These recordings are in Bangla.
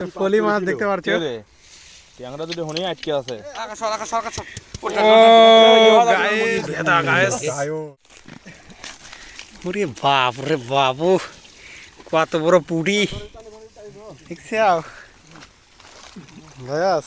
ফলি মাছ দেখতে পাচ্ছো ট্যাংরা দুটো হনি আটকে আছে ও গাইস ভেদা গাইস ওরে বাপ রে বাবু কত বড় পুটি দেখছে গায়াস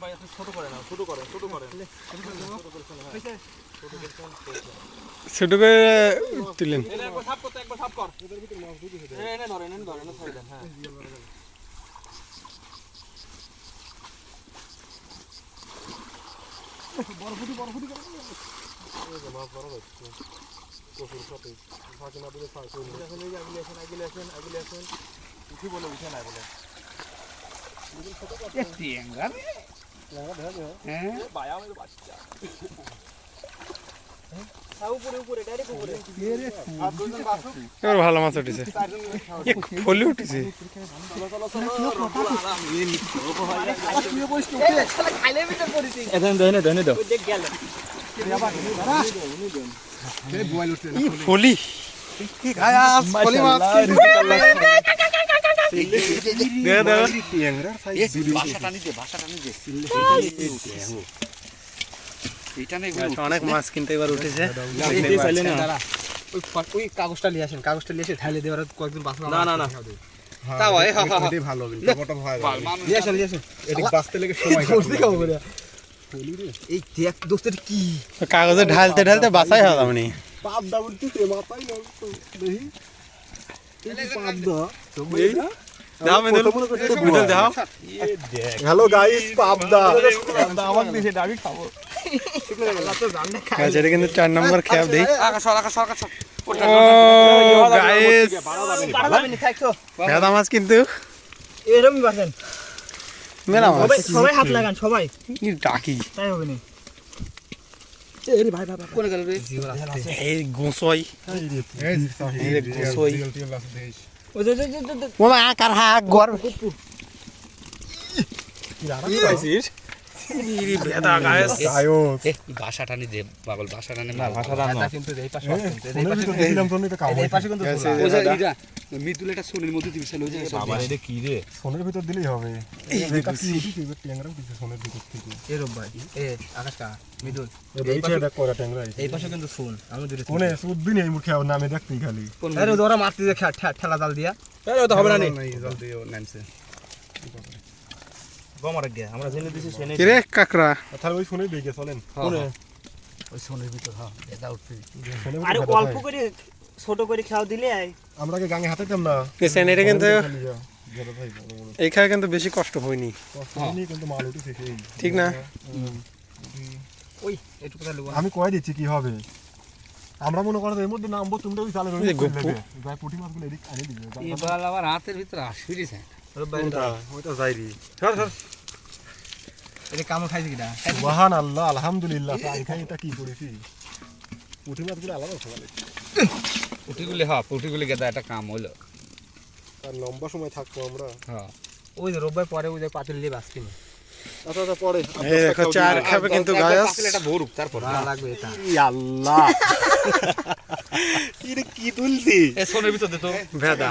ভাই আপনি ছোট করে না ছোট করে ছোট করে ছোট করে তুলেন। একবার সাপ করতে একবার সাপ কর। এনে ধরে এনে ধরে এনে ধরে দেন হ্যাঁ। উঠি বলে উঠে নাই বলে। বাচ্চা এবার ভালো মাছ উঠেছে ফলি উঠেছে ফলি ফলি মাছ অনেক মাছ কিন্তু এবার উঠেছে। ওই কাগজটা নিয়ে আসেন কাগজটা নিয়ে এসে ঢালে দেওয়ার কয়েকদিন না, না, না। ভালো কাগজে ঢালতে ঢালতে বাসাই হবে। আপনি বলতে মাথায় নষ্ট দেখি দাও মেদুল মেদুল হ্যালো গাইস পাপ দা দিছে ডাবি খাব গাছ এটা কিন্তু চার নম্বর খ্যাপ দেই ও গাইস ভেদা মাছ কিন্তু এরকমই পারছেন মেলা মাছ সবাই হাত লাগান সবাই কি ডাকি তাই হবে না কোনে গেল রে এই গোসই গোসই। ওমা আকার হাক গর কি পাইছিস ভেদা গাইস গায়ক। বাসা টানি দে পাগল বাসা টানি না ভাষা দাম কিন্তু এই পাশে ফোনের ভিতর দেখলাম তো এটা কামড় এই পাশে কিন্তু Yes, শোনা। yes, ওই যে দাদা। মিতুল এটা সোনের মধ্যে দিবি ওই যে বাবার এটা কি রে? ফোনের ভিতর দিলেই হবে। এটা কি উঠি কি ট্যাংরা উঠি ফোনের ভিতর থেকে। এ রব ভাই এ আকাশ কা মিতুল এই পাশে দেখ করা ট্যাংরা এই পাশে কিন্তু শোন আমি দূরে ফোনে সুদবি নেই মুখে নামে দেখতেই খালি। আরে ওরা মারতে যে ঠেলা জাল দিয়া। আরে ওটা হবে না নি? জলদি নামছে। গমার গিয়া আমরা জেনে দিছি সেনে কি রে কাকড়া? তাহলে ওই ফোনে দেখে চলেন। কোনে? ওই সোনের ভিতর হ্যাঁ এটা উঠছে আরে অল্প করে ছোট করে খাও দিলে আমরা কি গাঙে হাতাইতাম না? দেখছেন এটা কিন্তু খালি যা, যেটা ভাই বড় বড়। এই খায় কিন্তু বেশি কষ্ট হয়নি। কিন্তু মাল উঠেছে ঠিক না? ওই একটু কথা আমি কয়ে দিচ্ছি কি হবে। আমরা মনে করো এর মধ্যে নামবো ওই পুঁটি মাছগুলো এদিক আনে দিবে। এবার আবার হাতের ভিতরে আসবি আলহামদুলিল্লাহ। কি করেছি পুঁটি মাছগুলো আলাদা সকালে পুটিগুলি হ্যাঁ পুটিগুলি গেদা একটা কাম হলো আর লম্বা সময় থাকব আমরা। হ্যাঁ ওই যে রোববার পরে ওই যে পাতিল দিয়ে বাঁচবি না পরে এই দেখো চার খাবে কিন্তু গায়াস এটা ধরুক তারপর। ভালো লাগবে এটা। আল্লাহ। এটা কি তুলছি? এ সোনের ভিতর দে তো। ভেদা।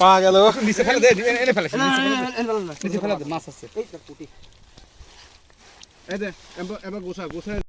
পাওয়া গেল নিচে ফেলে দে। এনে ফেলে নিচে ফেলে দে মাছ আছে। এই দে এবার গোসা গোছা